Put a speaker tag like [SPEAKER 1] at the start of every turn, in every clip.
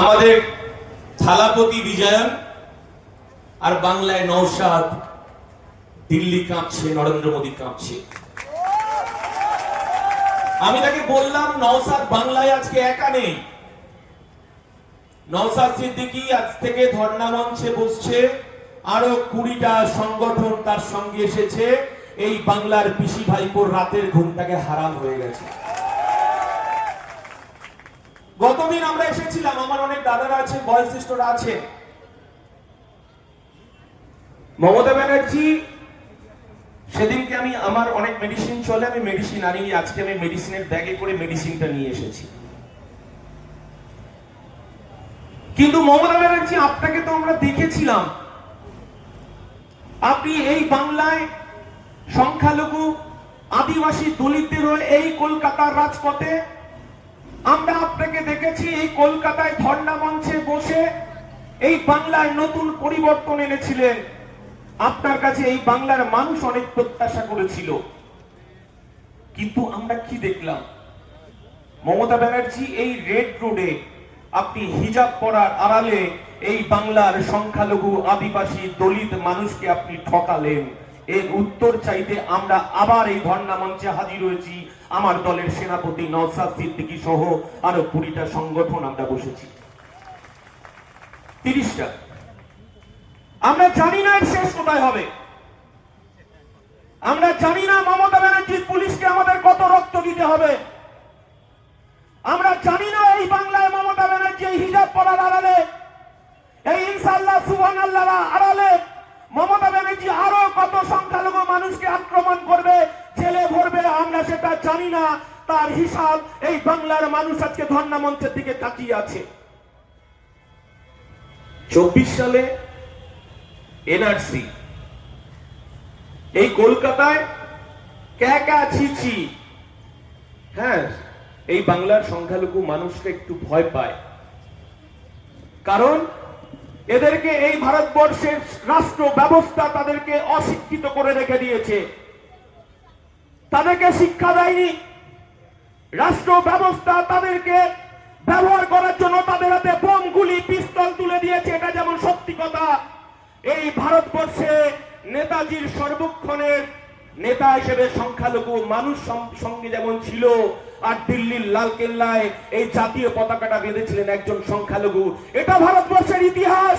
[SPEAKER 1] আমাদের থালাপতি বিজয়ন আর বাংলায় নৌসাদ দিল্লি কাঁপছে, নরেন্দ্র মোদী কাঁপছে। আমি তাকে বললাম নওসাদ বাংলায় আজকে একা নেই। নওসাদ সিদ্দিকি আজ থেকে ধর্ণা মঞ্চে বসছে। আরও কুড়িটা সংগঠন তার সঙ্গে এসেছে। এই বাংলার পিসি ভাইপোর রাতের ঘুমটাকে হারাম হয়ে গেছে। গতদিন আমরা এসেছিলাম, আমার অনেক দাদারা আছে বয়োজ্যেষ্ঠরা আছে মমতা ব্যানার্জি, সেদিনকে আমি, আমার অনেক মেডিসিন চলে, আমি মেডিসিন আনিনি আজকে আমি মেডিসিনের ব্যাগে করে মেডিসিনটা নিয়ে এসেছি। কিন্তু মমতা ব্যানার্জি, আপনাকে তো আমরা দেখেছিলাম। আপনি এই বাংলায় সংখ্যালঘু, আদিবাসী, দলিতদের এই কলকাতার রাজপথে আমরা আপনাকে দেখেছি এই কলকাতায় ধর্ণা মঞ্চে বসে এই বাংলার নতুন পরিবর্তন এনেছিলেন আপনার কাছে এই বাংলার মানুষ অনেক প্রত্যাশা করেছিল। কিন্তু আমরা কি দেখলাম? মমতা ব্যানার্জি এই রেড রোডে আপনি হিজাব পরার আড়ালে এই বাংলার সংখ্যালঘু আদিবাসী দলিত মানুষকে আপনি ঠকালেন। এর উত্তর চাইতে আমরা আবার এই ধর্ণা মঞ্চে হাজির হয়েছি। আমার দলের সেনাপতি নওসাদ সিদ্দিকী সহ আরও কুড়িটা সংগঠন আমরা বসেছি। তিরিশটা। আমরা জানি না এর শেষ কোথায় হবে। আমরা জানি না মমতা ব্যানার্জির পুলিশকে আমাদের কত রক্ত দিতে হবে। আমরা জানি না এই বাংলায় মমতা ব্যানার্জি এই হিজাব পরার আড়ালে, এই ইনশাল্লাহ সুবহান আল্লাহ আড়ালে মমতা ব্যানার্জি আরও কত সংখ্যালঘু মানুষকে আক্রমণ করবে, জেলে ভরবে, আমরা সেটা জানি না। তার হিসাব এই বাংলার মানুষ আজকে ধর্ণা মঞ্চের দিকে তাকিয়ে আছে। চব্বিশ সালে এনআরসি, এই কলকাতায় ক্যাকা ছিছি হ্যাঁ এই বাংলার সংখ্যালঘু মানুষকে একটু ভয় পায়। কারণ এদেরকে এই ভারতবর্ষের রাষ্ট্র ব্যবস্থা তাদেরকে অশিক্ষিত করে রেখে দিয়েছে। তাদেরকে শিক্ষা দেয়নি। রাষ্ট্র ব্যবস্থা তাদেরকে ব্যবহার করার জন্য তাদের হাতে বোম, গুলি, পিস্তল তুলে দিয়েছে। এটা যেমন সত্যি কথা, এই ভারতবর্ষে নেতাজির সর্বক্ষণের নেতা হিসেবে সংখ্যালঘু মানুষ সঙ্গে যেমন ছিল, আর দিল্লির লাল কেল্লায় এই জাতীয় পতাকাটা বেঁধেছিলেন একজন সংখ্যালঘু। এটা ভারতবর্ষের ইতিহাস!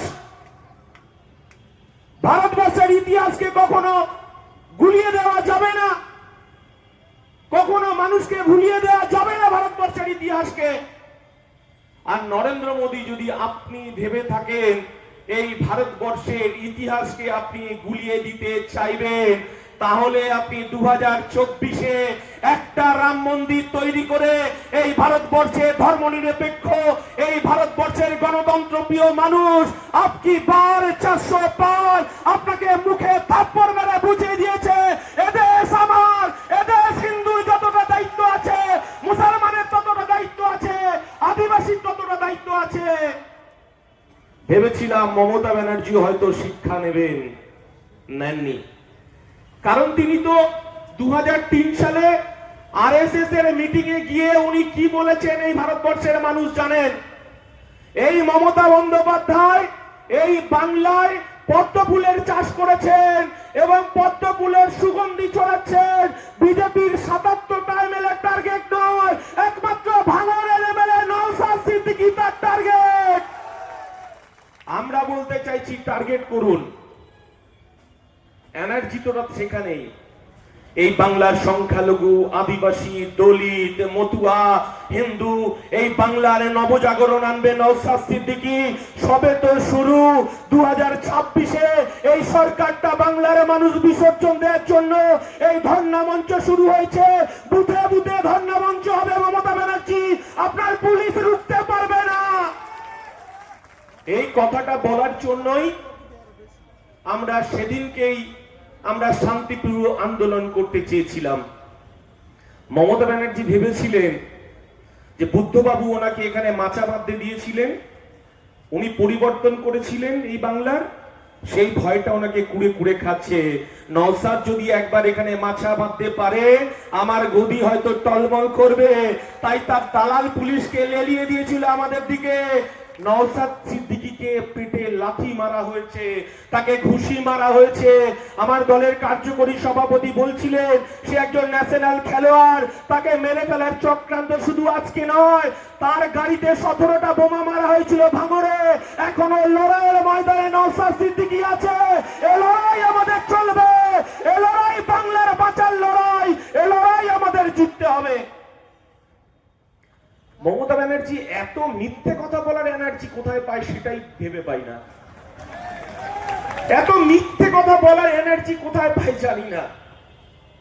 [SPEAKER 1] ভারতবর্ষের ইতিহাসকে কখনো গুলিয়ে দেওয়া যাবে না। কখনো মানুষকে ভুলিয়ে দেওয়া যাবে না ভারতবর্ষের ইতিহাসকে। আর নরেন্দ্র মোদী যদি আপনি ভেবে থাকেন, এই ভারতবর্ষের ইতিহাসকে আপনি গুলিয়ে দিতে চাইবেন তাহলে আপনি দু হাজার চব্বিশে একটা রাম মন্দির তৈরি করে এই ভারতবর্ষে ধর্ম নিরপেক্ষ এই ভারতবর্ষের গণতন্ত্র প্রিয় মানুষ আপনি বার চারশো পার আপনাকে মুখে থাপ্পড় মেরে বুঝিয়ে দিয়েছে এদেশ আমার এদেশ হিন্দুর যতটা দায়িত্ব আছে, মুসলমানের ততটা দায়িত্ব আছে, আদিবাসীর ততটা দায়িত্ব আছে। ভেবেছিলাম মমতা ব্যানার্জি হয়তো শিক্ষা নেবেন, নেননি। কারণ তিনি তো দু হাজার তিন সালে আরএসএস এর মিটিং এ গিয়ে উনি কি বলেছেন এই ভারতবর্ষের মানুষ জানেন? এই মমতা বন্দ্যোপাধ্যায় এই বাংলায় পদ্ম ফুলের চাষ করেছেন সেখানেই এই বাংলার সংখ্যালঘু, আদিবাসী, দলিত, মতুয়া, হিন্দু, এই বাংলার নবজাগরণ আনবে নওসাদ সিদ্দিকী। সবে তো শুরু। দু হাজার ছাব্বিশে এই সরকারটা বাংলার মানুষ বিসর্জন দেওয়ার জন্য এই ধর্ণা মঞ্চ শুরু হয়েছে। বুথে বুথে ধর্ণা মঞ্চ হবে মমতা ব্যানার্জি। আপনার পুলিশ রুখতে পারবে না। এই কথাটা বলার জন্যই আমরা সেদিনকেই আমরা শান্তিপ্রিয় আন্দোলন করতে চেয়েছিলাম। মমতা ব্যানার্জি ভেবেছিলেন যে বুদ্ধবাবু ওনাকে এখানে মাচা বাঁধতে দিয়েছিলেন, উনি পরিবর্তন করেছিলেন এই বাংলার, সেই ভয়টা ওনাকে কুড়ে কুড়ে খাচ্ছে। নওসাদ যদি একবার এখানে মাছা বাঁধতে পারে, আমার গদি হয়তো টলমল করবে। তাই তার দালাল পুলিশকে লেলিয়ে দিয়েছিল আমাদের দিকে। নওসাদ সিদ্দিকীকে পেটে লাথি মারা হয়েছে, তাকে ঘুষি মারা হয়েছে। আমার দলের কার্যকরী সভাপতি বলছিলেন, সে একজন ন্যাশনাল খেলোয়াড়, তাকে মেরে ফেলার চক্রান্ত শুধু আজকে নয়, তার গাড়িতে সতেরোটা বোমা মারা হয়েছিল ভাঙরে। এখনও লড়াইয়ের ময়দানে নওসাদ সিদ্দিকী আছে এ লড়াই আমাদের চলবে এ লড়াই বাংলার বাঁচার লড়াই এ লড়াই আমাদের জিততে হবে মমতা ব্যানার্জি এত মিথ্যে কথা বলার এনার্জি কোথায় পাই সেটাই ভেবে পাই না। এত মিথ্যে কথা বলার এনার্জি কোথায় পাই জানি না।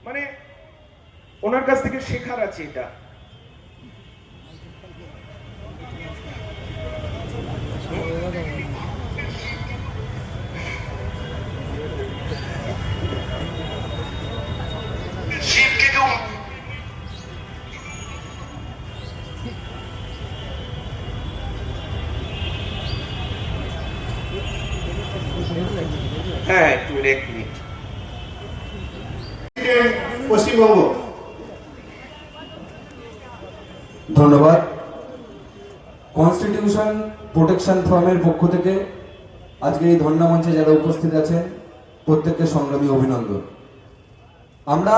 [SPEAKER 1] মানে ওনার কাছ থেকে শেখার আছে এটা। একটু এক মিনিট
[SPEAKER 2] পশ্চিমবঙ্গ।
[SPEAKER 3] ধন্যবাদ। কনস্টিটিউশন প্রোটেকশন ফোরামের পক্ষ থেকে আজকে এই ধর্ণা মঞ্চে যারা উপস্থিত আছেন, প্রত্যেককে সংগ্রামী অভিনন্দন। আমরা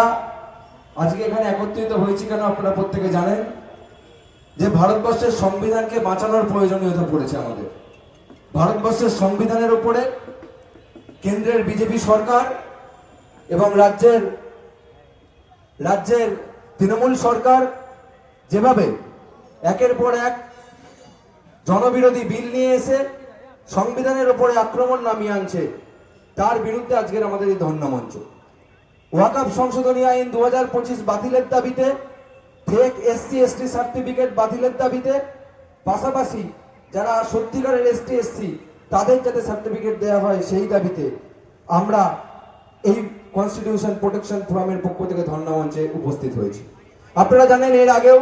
[SPEAKER 3] আজকে এখানে একত্রিত হয়েছি কেন আপনারা প্রত্যেকে জানেন? যে ভারতবর্ষের সংবিধানকে বাঁচানোর প্রয়োজনীয়তা পড়েছে আমাদের। ভারতবর্ষের সংবিধানের উপরে কেন্দ্রের বিজেপি সরকার এবং রাজ্যের রাজ্যের তৃণমূল সরকার যেভাবে একের পর এক জনবিরোধী বিল নিয়ে এসে সংবিধানের ওপরে আক্রমণ নামিয়ে আনছে, তার বিরুদ্ধে আজকের আমাদের এই ধর্ণা মঞ্চ ওয়াকাপ সংশোধনী আইন দু হাজার পঁচিশ বাতিলের দাবিতে, ফেক এসসি, এসটি, সার্টিফিকেট বাতিলের দাবিতে, পাশাপাশি যারা সত্যিকারের এসটি, এসসি তাদের যাতে সার্টিফিকেট দেওয়া হয় সেই দাবিতে আমরা এই কনস্টিটিউশন প্রোটেকশন ফোরামের পক্ষ থেকে ধর্ণা মঞ্চে উপস্থিত হয়েছি। আপনারা জানেন এর আগেও,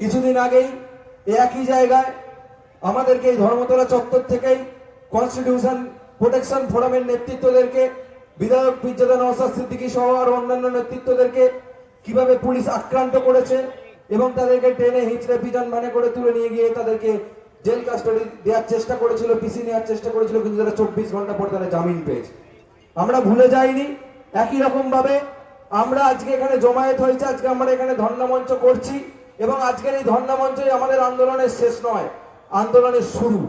[SPEAKER 3] কিছুদিন আগেই একই জায়গায় আমাদেরকে এই ধর্মতলা চত্বর থেকেই কনস্টিটিউশন প্রোটেকশন ফোরামের নেতৃত্বদেরকে, বিধায়ক পীরজাদা নওসাদ সিদ্দিকী সহ আর অন্যান্য নেতৃত্বদেরকে কীভাবে পুলিশ আক্রান্ত করেছে এবং তাদেরকে ট্রেনে হিঁচড়ে পিজন মানে করে তুলে নিয়ে গিয়ে তাদেরকে জেল কাস্টডি দেওয়ার চেষ্টা করেছিল, পিসি নেওয়ার চেষ্টা করেছিল, কিন্তু তারা চব্বিশ ঘণ্টা পর তারা জামিন পেয়েছে। আমরা ভুলে যাইনি, একই রকম ভাবে আমরা আজকে এখানে জমায়েত হয়েছে, আজকে আমরা এখানে ধর্ণা মঞ্চ করছি, এবং আজকের এই ধর্ণা মঞ্চই আমাদের আন্দোলনের শেষ নয়, আন্দোলনের শুরু।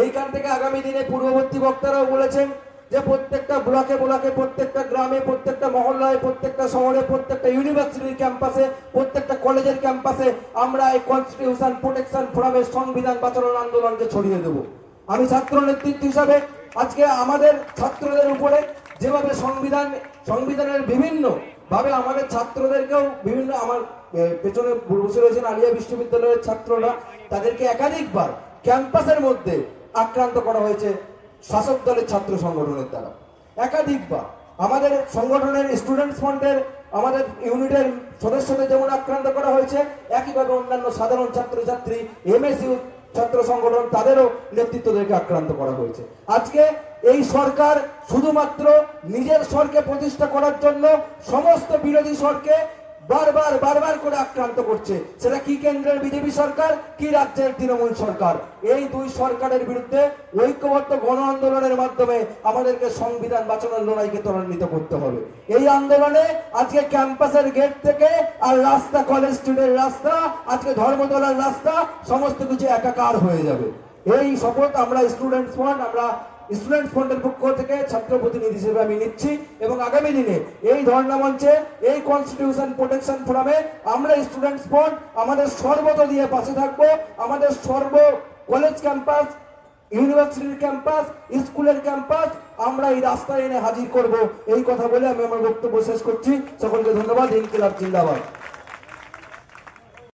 [SPEAKER 3] এইখান থেকে আগামী দিনে পূর্ববর্তী বক্তারাও বলেছেন যে প্রত্যেকটা ব্লকে ব্লকে, প্রত্যেকটা গ্রামে, প্রত্যেকটা মহল্লায়, প্রত্যেকটা শহরে, প্রত্যেকটা ইউনিভার্সিটির ক্যাম্পাসে প্রত্যেকটা কলেজের ক্যাম্পাসে আমরা এই কনস্টিটিউশন প্রোটেকশন ফোরামের সংবিধান বাঁচানোর আন্দোলনকে ছড়িয়ে দেব। আমি ছাত্র নেতৃত্ব হিসাবে আজকে আমাদের ছাত্রদের উপরে যেভাবে সংবিধান, সংবিধানের বিভিন্ন ভাবে আমাদের ছাত্রদেরকেও বিভিন্ন আমার পেছনে বসে রয়েছেন আলিয়া বিশ্ববিদ্যালয়ের ছাত্ররা, তাদেরকে একাধিকবার ক্যাম্পাসের মধ্যে আক্রান্ত করা হয়েছে। শাসক দলের ছাত্র সংগঠনের দ্বারা। একাধিকবার আমাদের সংগঠনের স্টুডেন্টস ফ্রন্টের আমাদের ইউনিটের সদস্যদের যেমন আক্রান্ত করা হয়েছে, একইভাবে অন্যান্য সাধারণ ছাত্রছাত্রী এমএসইউ ছাত্র সংগঠন, তাদেরও নেতৃত্বদেরকে আক্রান্ত করা হয়েছে। আজকে এই সরকার শুধুমাত্র নিজের স্বরকে প্রতিষ্ঠা করার জন্য সমস্ত বিরোধী স্বরকে বারবার বারবার করে আক্রান্ত করছে। সেটা কি কেন্দ্রের বিজেপি সরকার, কি রাজ্যের তৃণমূল সরকার? এই দুই সরকারের বিরুদ্ধে ঐক্যবদ্ধ গণ আন্দোলনের মাধ্যমে আমাদেরকে সংবিধান বাঁচানোর লড়াইকে ত্বরান্বিত করতে হবে। এই আন্দোলনে আজকে ক্যাম্পাসের গেট থেকে আর রাস্তা কলেজ স্ট্রিটের রাস্তা, আজকে ধর্মতলার রাস্তা, সমস্ত কিছু একাকার হয়ে যাবে। এই শপথ আমরা স্টুডেন্টস ফ্রন্ট আমরা স্টুডেন্ট ফ্রন্টের পক্ষ থেকে ছাত্র প্রতিনিধি হিসেবে আমি নিচ্ছি এবং আগামী দিনে এই ধর্ণা মঞ্চে এই কনস্টিটিউশন প্রোটেকশন ফোরামে আমরা স্টুডেন্টস ফ্রন্ট আমাদের সর্বত দিয়ে পাশে থাকব। আমাদের সর্ব কলেজ ক্যাম্পাস ইউনিভার্সিটির ক্যাম্পাস স্কুলের ক্যাম্পাস আমরা এই রাস্তায় এনে হাজির করব। এই কথা বলে আমি আমার বক্তব্য শেষ করছি। সকলকে ধন্যবাদ। ইনকিলাব জিন্দাবাদ।